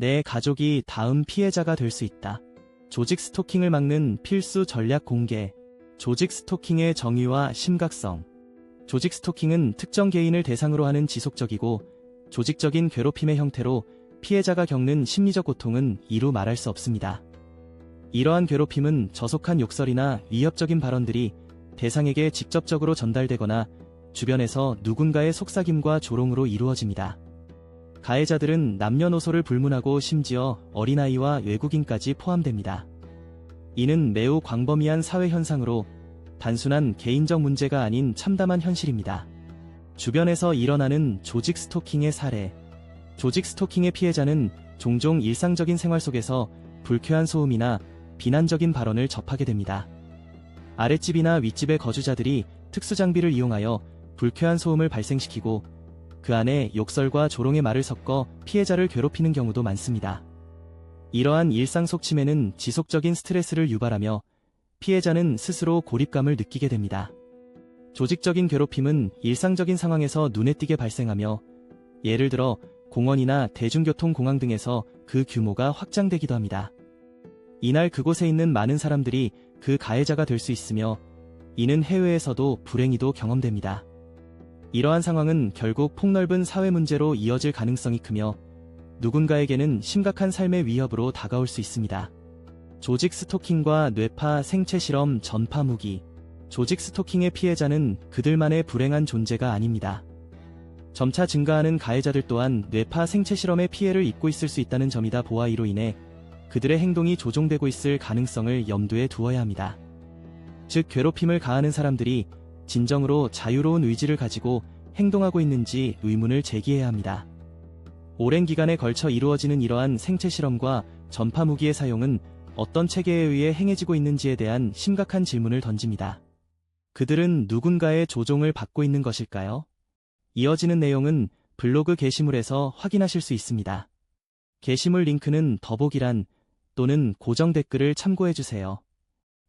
내 가족이 다음 피해자가 될 수 있다. 조직 스토킹을 막는 필수 전략 공개. 조직 스토킹의 정의와 심각성. 조직 스토킹은 특정 개인을 대상으로 하는 지속적이고 조직적인 괴롭힘의 형태로 피해자가 겪는 심리적 고통은 이루 말할 수 없습니다. 이러한 괴롭힘은 저속한 욕설이나 위협적인 발언들이 대상에게 직접적으로 전달되거나 주변에서 누군가의 속삭임과 조롱으로 이루어집니다. 가해자들은 남녀노소를 불문하고 심지어 어린아이와 외국인까지 포함됩니다. 이는 매우 광범위한 사회 현상으로 단순한 개인적 문제가 아닌 참담한 현실입니다. 주변에서 일어나는 조직 스토킹의 사례. 조직 스토킹의 피해자는 종종 일상적인 생활 속에서 불쾌한 소음이나 비난적인 발언을 접하게 됩니다. 아랫집이나 윗집의 거주자들이 특수장비를 이용하여 불쾌한 소음을 발생시키고 그 안에 욕설과 조롱의 말을 섞어 피해자를 괴롭히는 경우도 많습니다. 이러한 일상 속침해는 지속적인 스트레스를 유발하며 피해자는 스스로 고립감을 느끼게 됩니다. 조직적인 괴롭힘은 일상적인 상황에서 눈에 띄게 발생하며 예를 들어 공원이나 대중교통 공항 등에서 그 규모가 확장되기도 합니다. 이날 그곳에 있는 많은 사람들이 그 가해자가 될 수 있으며 이는 해외에서도 불행히도 경험됩니다. 이러한 상황은 결국 폭넓은 사회 문제로 이어질 가능성이 크며 누군가에게는 심각한 삶의 위협으로 다가올 수 있습니다. 조직 스토킹과 뇌파 생체 실험 전파 무기. 조직 스토킹의 피해자는 그들만의 불행한 존재가 아닙니다. 점차 증가하는 가해자들 또한 뇌파 생체 실험의 피해를 입고 있을 수 있다는 점이다 보아 이로 인해 그들의 행동이 조종되고 있을 가능성을 염두에 두어야 합니다. 즉 괴롭힘을 가하는 사람들이 진정으로 자유로운 의지를 가지고 행동하고 있는지 의문을 제기해야 합니다. 오랜 기간에 걸쳐 이루어지는 이러한 생체 실험과 전파 무기의 사용은 어떤 체계에 의해 행해지고 있는지에 대한 심각한 질문을 던집니다. 그들은 누군가의 조종을 받고 있는 것일까요? 이어지는 내용은 블로그 게시물에서 확인하실 수 있습니다. 게시물 링크는 더보기란 또는 고정 댓글을 참고해주세요.